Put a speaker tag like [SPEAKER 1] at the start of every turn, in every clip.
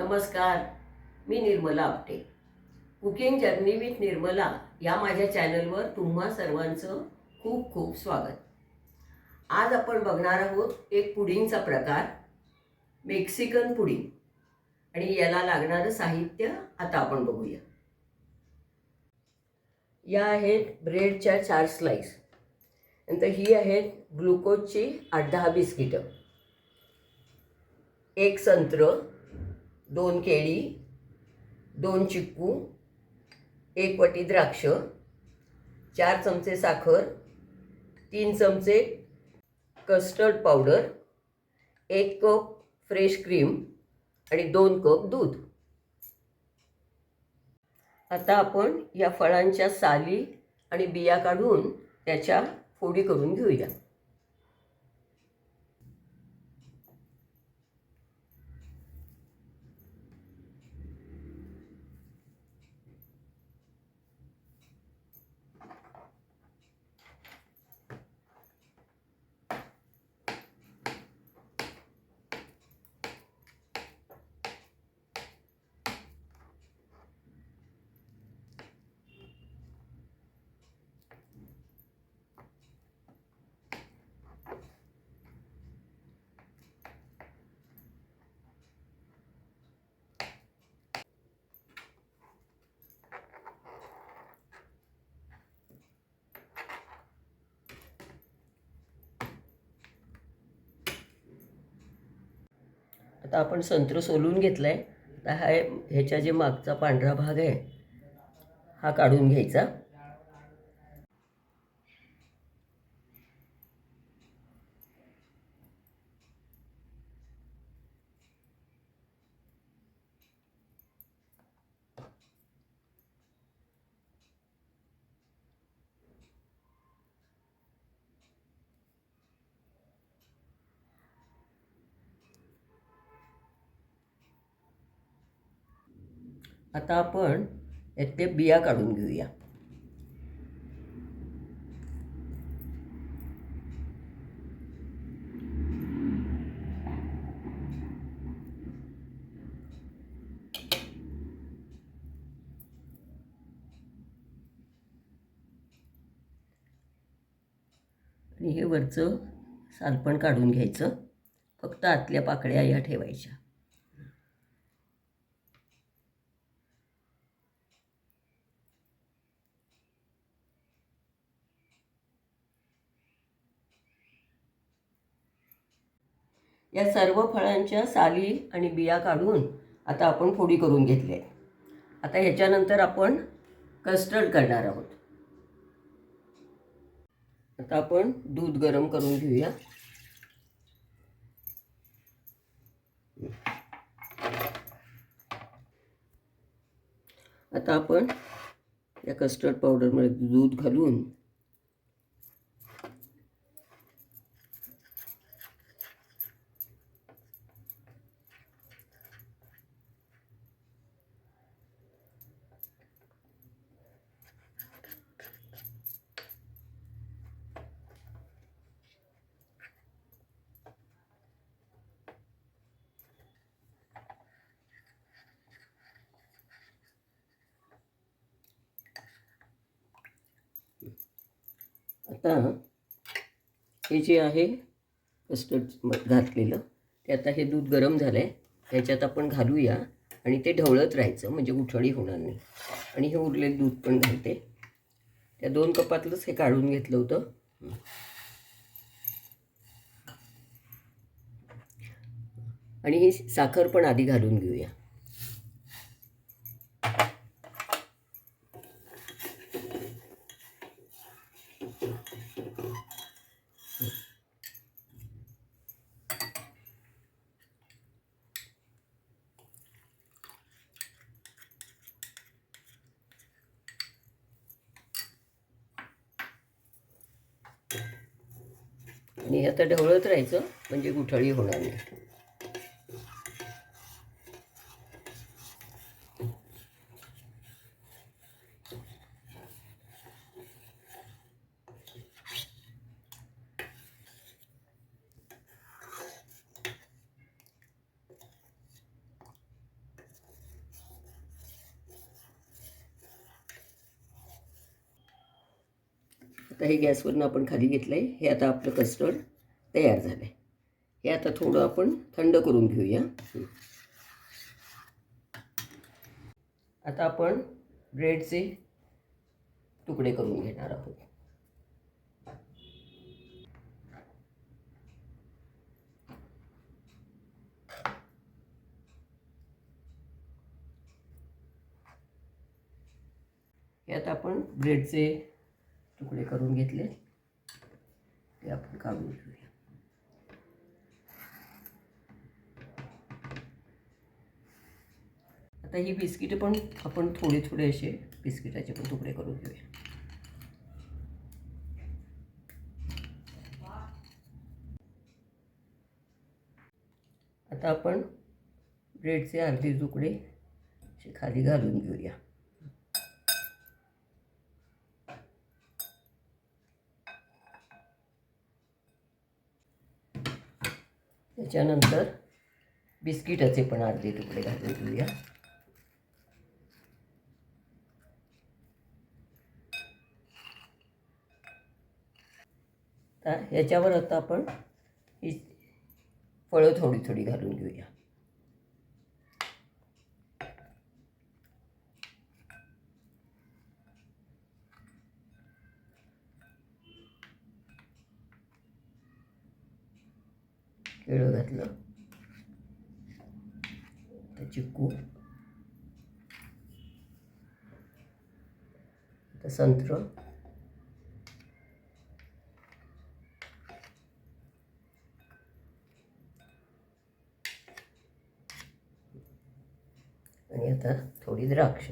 [SPEAKER 1] नमस्कार मी Nirmala Apte. Cooking journey with Nirmala या माझ्या चॅनलवर तुम्हा सर्वांचं खूप खूप स्वागत. आज आपण बघणार आहोत एक पुडिंगचा प्रकार मेक्सिकन पुडिंग. आणि याला लागणारं साहित्य आता आपण बघूया. या आहेत ब्रेडच्या चार स्लाईस नंतर ही आहेत ग्लुकोजची आठ दहा बिस्किटं. एक संत्र दोन केळी दोन चिक्कू एक वटी द्राक्ष चार चमचे साखर तीन चमचे कस्टर्ड पावडर एक कप फ्रेश क्रीम आणि दोन कप दूध. आता आपण या फळांच्या साली आणि बिया काढून त्याच्या फोडी करून घेऊया. आता आपण संत्र सोलून घेतलं आहे तर हा ह्याच्या जे मागचा पांढरा भाग आहे हा काढून घ्यायचा. आता आपण यातले बिया काढून घेऊया. आणि हे वरचं सालपण काढून घ्यायचं. फक्त आतल्या पाकळ्या या ठेवायच्या. या सर्व फळांच्या साली आणि बिया काढून आता आपण फोडी करून घेतली आहे आता ह्याच्यानंतर आपण कस्टर्ड करणार आहोत. आता आपण दूध गरम करून घेऊया. आता आपण या कस्टर्ड पावडरमध्ये दूध घालून आता हे जे आहे कस्टर्ड घातलेलं ते आता हे दूध गरम झालं आहे ह्याच्यात आपण घालूया आणि ते ढवळत राहायचं म्हणजे उठळी होणार नाही. आणि हे उरलेलं दूध पण घालते. त्या दोन कपातलंच हे काढून घेतलं होतं. आणि ही साखर पण आधी घालून घेऊया. आणि हे आता ढवळत राहायचं म्हणजे गुठळी होणार नाही. आता हे गॅसवरनं आपण खाली घेतलं आहे हे आता आपलं कस्टर्ड तयार झालं आहे हे आता थोडं आपण थंड करून घेऊया. आता आपण ब्रेडचे तुकडे करून घेणार आहोत. हे आता आपण ब्रेडचे तुकडे करून घेतले. ते आपण काढून घेऊया. आता ही बिस्किटं पण आपण थोडे थोडे असे बिस्किटाचे पण तुकडे करून घेऊया. आता आपण ब्रेडचे अर्धे तुकडे असे खाली घालून घेऊया. त्याच्यानंतर बिस्किटाचे पण अर्धे तुकडे घालून घेऊया. तर ह्याच्यावर आता आपण ही फळं थोडी थोडी घालून घेऊया. केळं घातलं. आता चिक्कू आता संत्र. आणि आता थोडी द्राक्ष.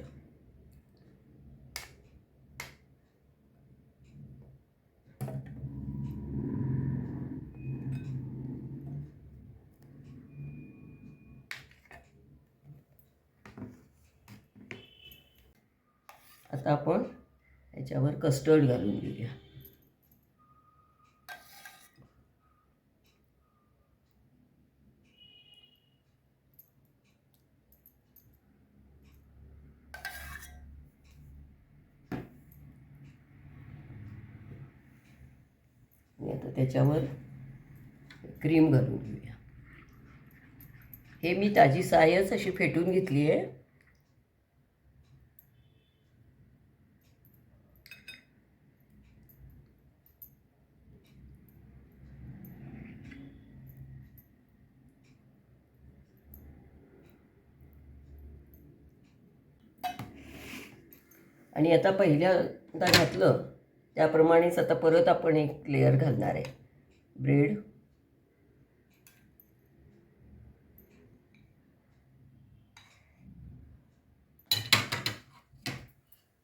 [SPEAKER 1] आता आपण याच्यावर कस्टर्ड घालून घेऊया. आता त्याच्यावर क्रीम घालून घेऊया. हे मी ताजी सायच अशी फेटून घेतली आहे आणि आता पहिल्यांदा घातलं त्याप्रमाणेच आता परत आपण एक लेअर घालणार आहे. ब्रेड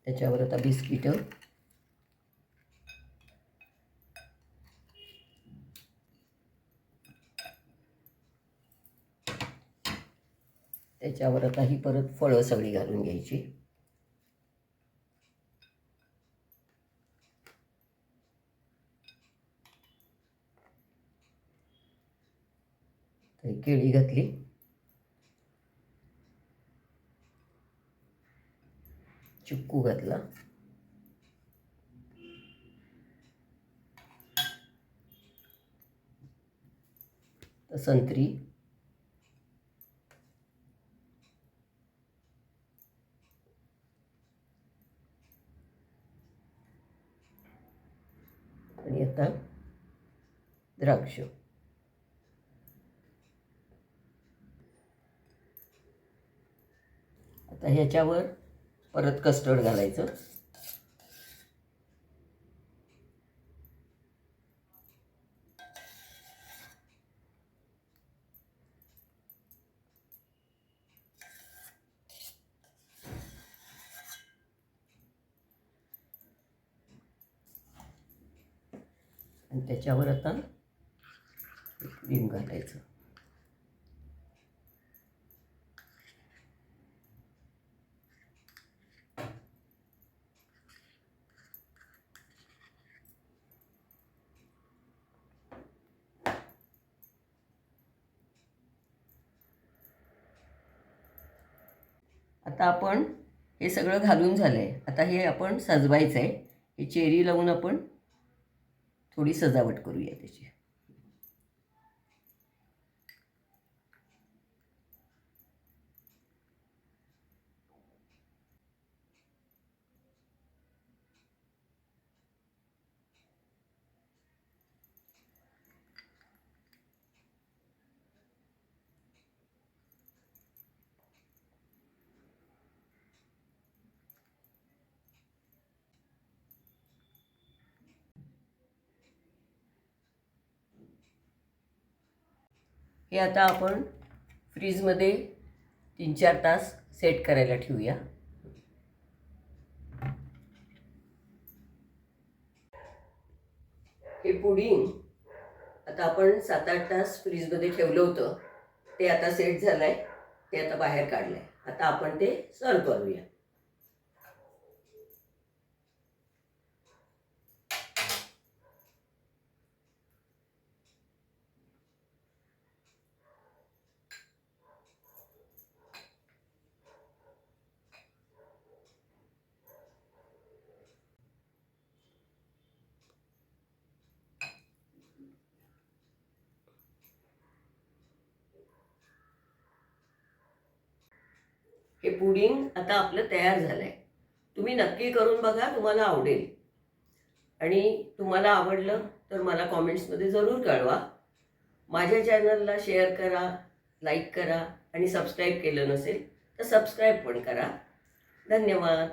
[SPEAKER 1] त्याच्यावर आता बिस्किटं त्याच्यावर आता ही परत फळं सगळी घालून घ्यायची. तर केळी घातली. चिक्कू घातला. संत्री. आणि आता द्राक्ष. तर ह्याच्यावर परत कस्टर्ड घालायचं. आणि त्याच्यावर आता क्रीम घालायचं. आता आपण हे सगळं घालून झालं आहे आता हे आपण सजवायचं आहे हे चेरी लावून आपण थोडी सजावट करूया त्याची. हे आता आपण फ्रीजमध्ये तीन चार तास सेट करायला ठेवूया. हे पुडिंग आता आपण सात आठ तास फ्रीजमध्ये ठेवलं होतं. ते आता सेट झालं आहे ते आता बाहेर काढलं आहे आता आपण ते सर्व करूया. हे पुडिंग आता आपलं तयार झालं आहे तुम्ही नक्की करून बघा तुम्हाला आवडेल. आणि तुम्हाला आवडलं तर मला कॉमेंट्समध्ये जरूर कळवा. माझ्या चॅनलला शेअर करा लाईक करा आणि सबस्क्राईब केलं नसेल तर सबस्क्राईब पण करा. धन्यवाद.